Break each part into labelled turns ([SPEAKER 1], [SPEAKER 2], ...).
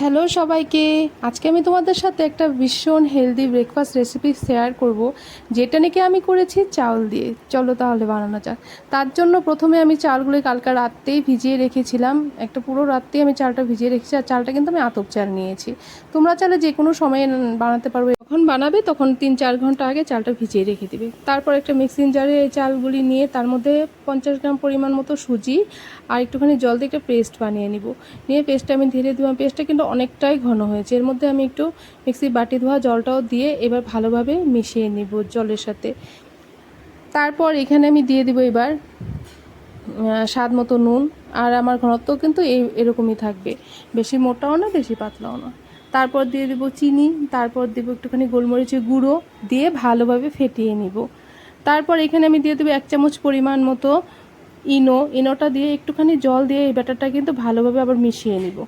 [SPEAKER 1] Hello সবাইকে। আজকে আমি তোমাদের সাথে একটা ভীষণ হেলদি ব্রেকফাস্ট রেসিপি শেয়ার করব, যেটা নাকি আমি করেছি চাউল দিয়ে। চলো তাহলে বানানো যাক। তার জন্য প্রথমে আমি চালগুলো কালকা রাত্রেই ভিজিয়ে রেখেছিলাম। একটা পুরো রাত্রেই আমি চালটা ভিজিয়ে রেখেছি আর চালটা কিন্তু আমি আতপ চাল নিয়েছি। তোমরা চালে যে কোনো সময়ে বানাতে পারবে যখন বানাবে তখন তিন চার ঘণ্টা আগে চালটা ভিজিয়ে রেখে দিবে। তারপর একটা মিক্সিং জারে এই চালগুলি নিয়ে তার মধ্যে পঞ্চাশ গ্রাম পরিমাণ মতো সুজি আর একটুখানি জল দিয়ে একটা পেস্ট বানিয়ে নিব। নিয়ে পেস্টটা আমি ধীরে দিলাম পেস্টটা কিন্তু অনেকটাই ঘন হয়েছে। এর মধ্যে আমি একটু মিক্সি বাটি ধোয়া জলটাও দিয়ে এবার ভালোভাবে মিশিয়ে নিব জলের সাথে। তারপর এখানে আমি দিয়ে দিব এবার স্বাদ মতো নুন। আর আমার ঘনত্ব কিন্তু এই, এরকমই থাকবে। বেশি মোটাও না, বেশি পাতলাও না। তারপর দিয়ে দেবো চিনি, তারপর দেবো একটুখানি গোলমরিচের গুঁড়ো দিয়ে ভালোভাবে ফেটিয়ে নিব। তারপর এখানে আমি দিয়ে দেবো এক চামচ পরিমাণ মতো ইনো। ইনোটা দিয়ে একটুখানি জল দিয়ে এই ব্যাটারটা কিন্তু ভালোভাবে আবার মিশিয়ে নিব।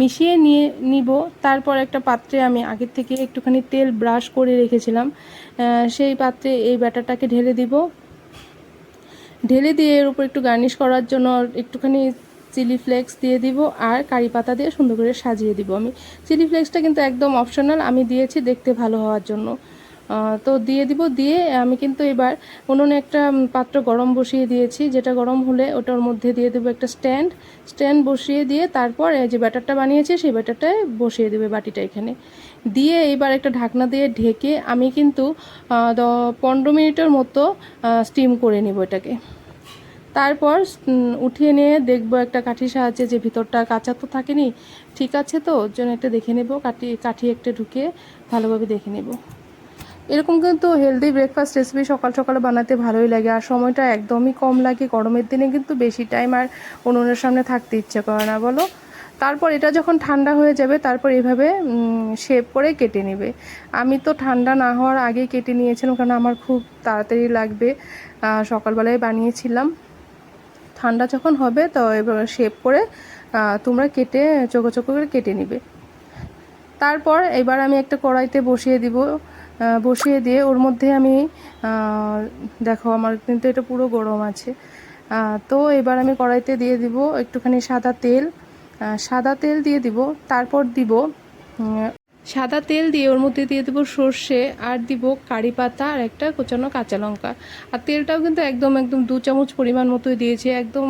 [SPEAKER 1] মিশিয়ে নিয়ে নিব। তারপর একটা পাত্রে আমি আগের থেকে একটুখানি তেল ব্রাশ করে রেখেছিলাম। সেই পাত্রে এই ব্যাটারটাকে ঢেলে দিব। ঢেলে দিয়ে এর উপর একটু গার্নিশ করার জন্য একটুখানি চিলি ফ্লেক্স দিয়ে দিব আর কারি পাতা দিয়ে সুন্দর করে সাজিয়ে দিব। আমি চিলি ফ্লেক্সটা কিন্তু একদম অপশনাল, আমি দিয়েছি দেখতে ভালো হওয়ার জন্য। তো দিয়ে দিব, দিয়ে আমি কিন্তু এবার উনুনে একটা পাত্র গরম বসিয়ে দিয়েছি। যেটা গরম হলে ওটার মধ্যে দিয়ে দেবো একটা স্ট্যান্ড। স্ট্যান্ড বসিয়ে দিয়ে তারপর যে ব্যাটারটা বানিয়েছি, সেই ব্যাটারটায় বসিয়ে দেবে বাটিটা এখানে। দিয়ে এবার একটা ঢাকনা দিয়ে ঢেকে আমি কিন্তু পনেরো মিনিটের মতো স্টিম করে নিব এটাকে। তারপর উঠিয়ে নিয়ে দেখব একটা কাঠির সাহায্যে যে ভিতরটা কাঁচা তো থাকেনি, ঠিক আছে তো? ওর জন্য একটা দেখে নেব, কাঠি কাঠি একটা ঢুকিয়ে ভালোভাবে দেখে নেব। এরকম কিন্তু হেলদি ব্রেকফাস্ট রেসিপি সকাল সকালে বানাতে ভালোই লাগে। আর সময়টা একদমই কম লাগে, গরমের দিনে কিন্তু বেশি টাইম আর উনুনের সামনে থাকতে ইচ্ছে করে না, বলো? তারপর এটা যখন ঠান্ডা হয়ে যাবে, তারপর এভাবে শেপ করে কেটে নেবে। আমি তো ঠান্ডা না হওয়ার আগেই কেটে নিয়েছিলাম কারণ আমার খুব তাড়াতাড়ি লাগবে। সকালবেলায় বানিয়েছিলাম। ঠান্ডা যখন হবে, তো এবার শেপ করে তোমরা কেটে, চোখো চোখো করে কেটে নিবে। তারপর এবার আমি একটা কড়াইতে বসিয়ে দিব। বসিয়ে দিয়ে ওর মধ্যে আমি দেখো আমার কিন্তু এটা পুরো গরম আছে। তো এবার আমি কড়াইতে দিয়ে দিব একটুখানি সাদা তেল। সাদা তেল দিয়ে দিব, তারপর দিব সাদা তেল দিয়ে ওর মধ্যে দিয়ে দেবো সর্ষে, আর দিব কারি পাতা আর একটা কোচানো কাঁচা লঙ্কা। আর তেলটাও কিন্তু একদম একদম দু চামচ পরিমাণ মতোই দিয়েছি। একদম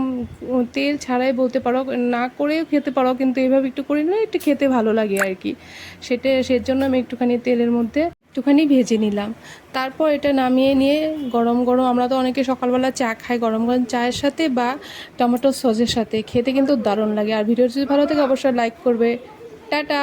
[SPEAKER 1] তেল ছাড়াই বলতে পারো, না করেও খেতে পারো, কিন্তু এভাবে একটু করে নিলে একটু খেতে ভালো লাগে আর কি। সেটা, সেজন্য আমি একটুখানি তেলের মধ্যে একটুখানি ভেজে নিলাম। তারপর এটা নামিয়ে নিয়ে গরম গরম আমরা তো অনেকে সকালবেলা চা খাই, গরম গরম চায়ের সাথে বা টমেটো সসের সাথে। খেতে কিন্তু দারুণ লাগে। আর ভিডিও যদি ভালো থাকে অবশ্যই লাইক করবে। টাটা!